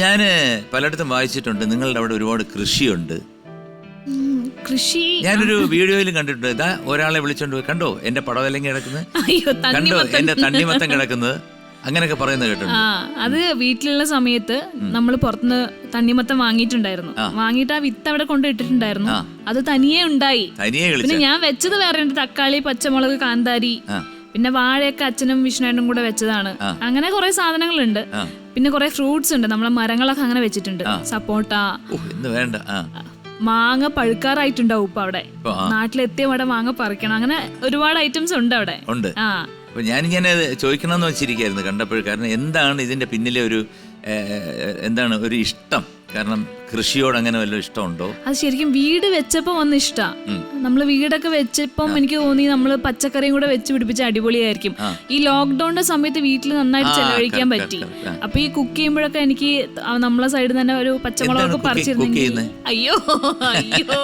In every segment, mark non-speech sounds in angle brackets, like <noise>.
ഞാൻ പലയിടത്തും വായിച്ചിട്ടുണ്ട്. നിങ്ങളുടെ അവിടെ ഒരുപാട് കൃഷിയുണ്ട്. കൃഷി ഞാനൊരു വീഡിയോയിലും കണ്ടിട്ടുണ്ട്. ഇതാ ഒരാളെ വിളിച്ചോണ്ട് പോയി. കണ്ടോ? എന്റെ പടവലങ്ങി കിടക്കുന്നത്? കണ്ടോ? എന്റെ തണ്ണിമത്തം കിടക്കുന്നത്? അങ്ങനെയൊക്കെ പറയുന്നത് കേട്ടിട്ടുണ്ട്. അത് വീട്ടിലുള്ള സമയത്ത് നമ്മൾ പുറത്തുനിന്ന് തണ്ണിമത്തം വാങ്ങിയിട്ടുണ്ടായിരുന്നു. വാങ്ങിയിട്ട് ആ വിത്ത് അവിടെ കൊണ്ടിട്ടിട്ടുണ്ടായിരുന്നു അത് തനിയെ ഉണ്ടായി. പിന്നെ ഞാൻ വെച്ചത് വേറെ തക്കാളി പച്ചമുളക് കാന്താരി പിന്നെ വാഴയൊക്കെ അച്ഛനും വിഷ്ണുവേട്ടനും കൂടെ വെച്ചതാണ്. അങ്ങനെ കുറെ സാധനങ്ങളുണ്ട്. പിന്നെ കുറെ ഫ്രൂട്ട്സ് ഉണ്ട്. നമ്മളെ മരങ്ങളൊക്കെ അങ്ങനെ വെച്ചിട്ടുണ്ട്. സപ്പോട്ട. വേണ്ട. മാങ്ങ പഴുക്കാറായിട്ടുണ്ടാവും ഇപ്പൊ അവിടെ. നാട്ടിലെത്തിയ അവിടെ മാങ്ങ പറിക്കണം. അങ്ങനെ ഒരുപാട് ഐറ്റംസ് ഉണ്ട് അവിടെ. ഉണ്ട്. ആ. അപ്പൊ ഞാനിങ്ങനെ ചോദിക്കണമെന്ന് വെച്ചിരിക്കായിരുന്നു കണ്ടപ്പോൾ കാരണം എന്താണ് ഇതിന്റെ പിന്നിലെ ഒരു എന്താണ് ഒരു ഇഷ്ടം? കാരണം കൃഷിയോട് അങ്ങനെ വല്ല ഇഷ്ടമുണ്ടോ? അത് ശരിക്കും വീട് വെച്ചപ്പോ വന്ന് ഇഷ്ടാ. നമ്മൾ വീടൊക്കെ വെച്ചപ്പം എനിക്ക് തോന്നി നമ്മൾ പച്ചക്കറിയും കൂടെ വെച്ച് പിടിപ്പിച്ച അടിപൊളിയായിരിക്കും. ഈ ലോക്ക്ഡൌണിന്റെ സമയത്ത് വീട്ടിൽ നന്നായിട്ട് ചെലവഴിക്കാൻ പറ്റി. അപ്പൊ ഈ കുക്ക് ചെയ്യുമ്പോഴൊക്കെ എനിക്ക് നമ്മളെ സൈഡിൽ തന്നെ ഒരു പച്ചമുളകൊക്കെ പറിച്ചിരുന്നെങ്കിൽ അയ്യോ അയ്യോ.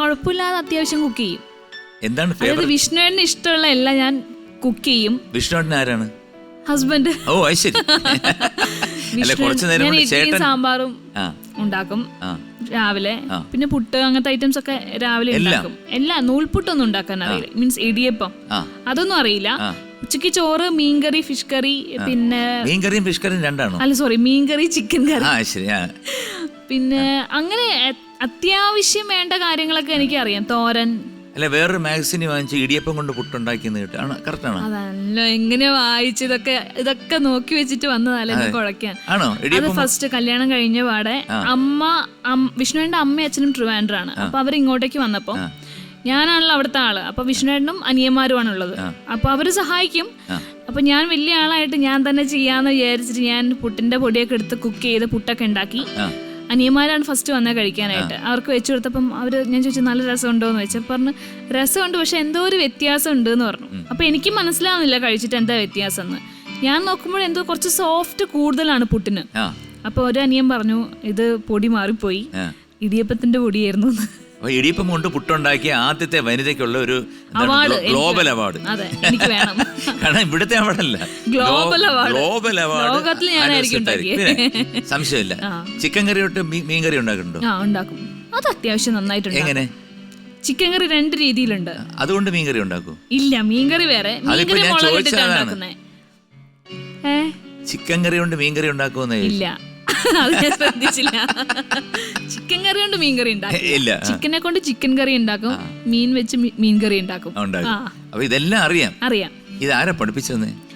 കുഴപ്പമില്ലാതെ അത്യാവശ്യം കുക്ക് ചെയ്യും. എന്താണ് അതായത് ഇഷ്ടമുള്ള എല്ലാം ഞാൻ കുക്ക് ചെയ്യും. വിഷ്ണുവേട്ടൻ ആരാണ്? ഹസ്ബൻഡ്. ഓ ശരി. <laughs> ഇഡ്ഡലിയും സാമ്പാറും ഉണ്ടാക്കും രാവിലെ. പിന്നെ പുട്ട് അങ്ങനത്തെ ഐറ്റംസ് ഒക്കെ രാവിലെ ഉണ്ടാക്കും. എല്ലാ നൂൽപുട്ടൊന്നും ഉണ്ടാക്കാൻ അറിയില്ല. മീൻസ് ഇടിയപ്പം. അതൊന്നും അറിയില്ല. ഉച്ചയ്ക്ക് ചോറ് മീൻകറി ഫിഷ് കറി പിന്നെ മീൻകറിയും ഫിഷ് കറിയും രണ്ടാണോ? അല്ല സോറി മീൻകറി ചിക്കൻ കറി പിന്നെ അങ്ങനെ അത്യാവശ്യം വേണ്ട കാര്യങ്ങളൊക്കെ എനിക്ക് അറിയാം തോരൻ അല്ല വേറൊരു മാഗസിനി വാങ്ങിച്ച് ഇടിയപ്പം കൊണ്ട് പുട്ടുണ്ടാക്കിയെന്ന് കേട്ടാണ് കറക്റ്റാണ് അതല്ല എങ്ങനെ വായിച്ച് ഇതൊക്കെ ഇതൊക്കെ നോക്കി വെച്ചിട്ട് വന്നതല്ലേ കുഴക്കാൻ ആണോ? അത് ഇടിയപ്പം ഫസ്റ്റ് കല്യാണം കഴിഞ്ഞ പാടെ അമ്മ അം- വിഷ്ണുവിന്റെ അമ്മയും അച്ഛനും ട്രിവാൻഡ്രാണ്. അപ്പൊ അവർ ഇങ്ങോട്ടേക്ക് വന്നപ്പോ ഞാനാണല്ലോ അവിടുത്തെ ആൾ. അപ്പൊ വിഷ്ണുവേട്ടനും അനിയന്മാരുമാണ് ഉള്ളത് അപ്പൊ അവർ സഹായിക്കും. അപ്പൊ ഞാൻ വലിയ ആളായിട്ട് ഞാൻ തന്നെ ചെയ്യാന്ന് വിചാരിച്ചിട്ട് ഞാൻ പുട്ടിന്റെ പൊടിയൊക്കെ എടുത്ത് കുക്ക് ചെയ്ത് പുട്ടൊക്കെ ഉണ്ടാക്കി. അനിയന്മാരാണ് ഫസ്റ്റ് വന്നത് കഴിക്കാനായിട്ട്. അവർക്ക് വെച്ചു കൊടുത്തപ്പം അവർ ഞാൻ ചോദിച്ചു നല്ല രസമുണ്ടോ എന്ന് വെച്ചാൽ പറഞ്ഞു രസമുണ്ട് പക്ഷെ എന്തോ ഒരു വ്യത്യാസം ഉണ്ട് എന്ന് പറഞ്ഞു അപ്പം എനിക്ക് മനസ്സിലാവുന്നില്ല കഴിച്ചിട്ട് എന്താ വ്യത്യാസം എന്ന് ഞാൻ നോക്കുമ്പോൾ എന്തോ കുറച്ച് സോഫ്റ്റ് കൂടുതലാണ് പുട്ടിന്. അപ്പോൾ അപ്പൊ ഒരു അനിയൻ പറഞ്ഞു ഇത് പൊടി മാറിപ്പോയി. ഇടിയപ്പത്തിന്റെ പൊടിയായിരുന്നു. ഇടിയപ്പം കൊണ്ട് പുട്ടുണ്ടാക്കിയ ആദ്യത്തെ വനിതയ്ക്കുള്ള ഒരു ഗ്ലോബൽ അവാർഡ് <laughs> കാരണം ഇവിടുത്തെ അവാർഡല്ല ഗ്ലോബൽ. Global award. സംശയമില്ല. <laughs> ചിക്കൻ കറി തൊട്ട് മീൻ കറി ഉണ്ടാക്കുന്നുണ്ടോ? ഉണ്ടാക്കും. അത് അത്യാവശ്യം നന്നായിട്ടുണ്ട്. എങ്ങനെ? ചിക്കൻ കറി രണ്ട് രീതിയിലുണ്ട്. അതുകൊണ്ട് മീൻ കറി ഉണ്ടാക്കും? ഇല്ല മീൻകറി വേറെ. മീൻ കറി. ഇട്ടിട്ടാണ് ഉണ്ടാക്കുന്നേ. ഏ? ചിക്കൻ കറി കൊണ്ട് മീൻ കറി ഉണ്ടാക്കുമെന്ന് ഇല്ല. അത് ഞാൻ ശ്രദ്ധിച്ചില്ല. ചിക്കൻ കറി കൊണ്ട് മീൻ കറി ഉണ്ടാക്കും. ഇല്ല. ആ, ചിക്കനെ കൊണ്ട് ചിക്കൻ കറി ഉണ്ടാക്കും. മീൻ വെച്ച് മീ- മീൻ കറി ഉണ്ടാക്കും. ഉണ്ടാക്കും. ആ. അപ്പൊ ഇതെല്ലാം അറിയാം. അറിയാം. ഇതാരാ പഠിപ്പിച്ചതെന്ന്?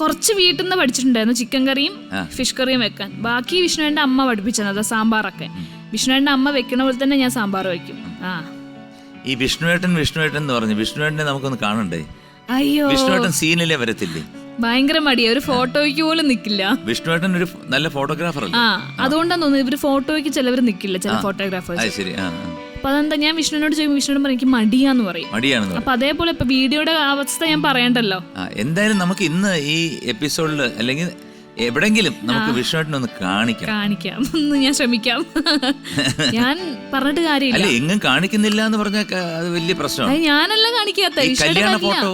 കുറച്ച് വീട്ടിൽ നിന്ന് പഠിച്ചിട്ടുണ്ടായിരുന്നു ചിക്കൻ കറിയും ആ. ഫിഷ് കറിയും വെക്കാൻ. ബാക്കി വിഷ്ണുവിന്റെ അമ്മ പഠിപ്പിച്ചത് അതാ സാമ്പാറൊക്കെ. വിഷ്ണുവിന്റെ അമ്മ വെക്കണ പോലെ തന്നെ ഞാൻ സാമ്പാർ വെക്കും. ആ. ഈ വിഷ്ണുവേട്ടൻ വിഷ്ണുവേട്ടൻ എന്ന് പറഞ്ഞു. വിഷ്ണുവേട്ടനെ നമുക്കൊന്ന് കാണണ്ടേ? അയ്യോ. വിഷ്ണുവേട്ടൻ സീനിലെ വരത്തില്ലേ? ഭയങ്കര മടിയാ. ഒരു ഫോട്ടോയ്ക്ക് പോലും നിക്കില്ല. വിഷ്ണുവേട്ടൻ ഒരു നല്ല ഫോട്ടോഗ്രാഫർ അല്ലേ? ആ അതുകൊണ്ടാണ് തോന്നുന്നു ഇവർ ഫോട്ടോയ്ക്ക് ചിലവർ നിക്കില്ല ചില ഫോട്ടോഗ്രാഫേഴ്സ്. അത് ശരി ആ ആ. അപ്പൊ അതെന്താ ഞാൻ വിഷ്ണുവിനോട് ചോദിക്കും വിഷ്ണുവിനോട് പറയും എനിക്ക് മടിയാന്ന് പറയും. മടിയാണെന്ന് പറയും. അപ്പൊ അതേപോലെ ഇപ്പൊ വീഡിയോയുടെ അവസ്ഥ ഞാൻ പറയണ്ടല്ലോ. ആ എന്തായാലും നമുക്ക് ഇന്ന് ഈ എപ്പിസോഡിൽ അല്ലെങ്കിൽ എവിടെങ്കിലും നമുക്ക് വിഷ്ണുവേട്ടനെ ഒന്ന് കാണിക്കാം കാണിക്കാം. ഒന്ന് ഞാൻ ശ്രമിക്കാം. ഞാൻ പറഞ്ഞിട്ട് കാര്യമില്ല. അല്ല എങ്ങും കാണിക്കുന്നില്ല എന്ന് പറഞ്ഞാൽ അത് വലിയ പ്രശ്നമാണ്. അത് ഞാനല്ല കാണിക്കാത്ത. ഈ ഈശോയുടെ കല്യാണ കാര്യമില്ല. ഫോട്ടോ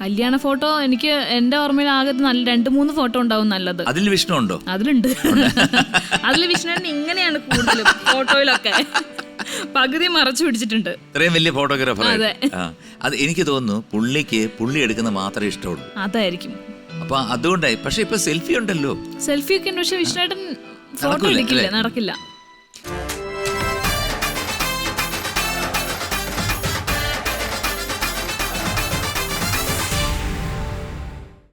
കല്യാണ ഫോട്ടോ എനിക്ക് എന്റെ ഓർമ്മയിൽ ആകെ നല്ല രണ്ട് മൂന്ന് ഫോട്ടോ ഉണ്ടാവും നല്ലത്. അതിൽ വിഷ്ണു ഉണ്ടോ? അതിലുണ്ട്. <laughs> അതിൽ വിഷ്ണു ഇങ്ങനെയാണ് കൂടുതലും ഫോട്ടോയിലൊക്കെ. പകുതി മറച്ചു പിടിച്ചിട്ടുണ്ട്. ഇത്രയും വലിയ ഫോട്ടോഗ്രാഫർ അതെ. അത് എനിക്ക് തോന്നുന്നു പുള്ളിക്ക് പുള്ളി എടുക്കുന്ന മാത്രമേ ഇഷ്ടമുള്ളൂ. അതായിരിക്കും. അപ്പൊ അതുകൊണ്ടായി. പക്ഷെ ഇപ്പൊ സെൽഫി ഉണ്ടല്ലോ. സെൽഫി ഒക്കെ ഉണ്ട് പക്ഷെ വിഷ്ണുവേട്ടൻ ഫോട്ടോ എടുക്കില്ല നടക്കില്ല.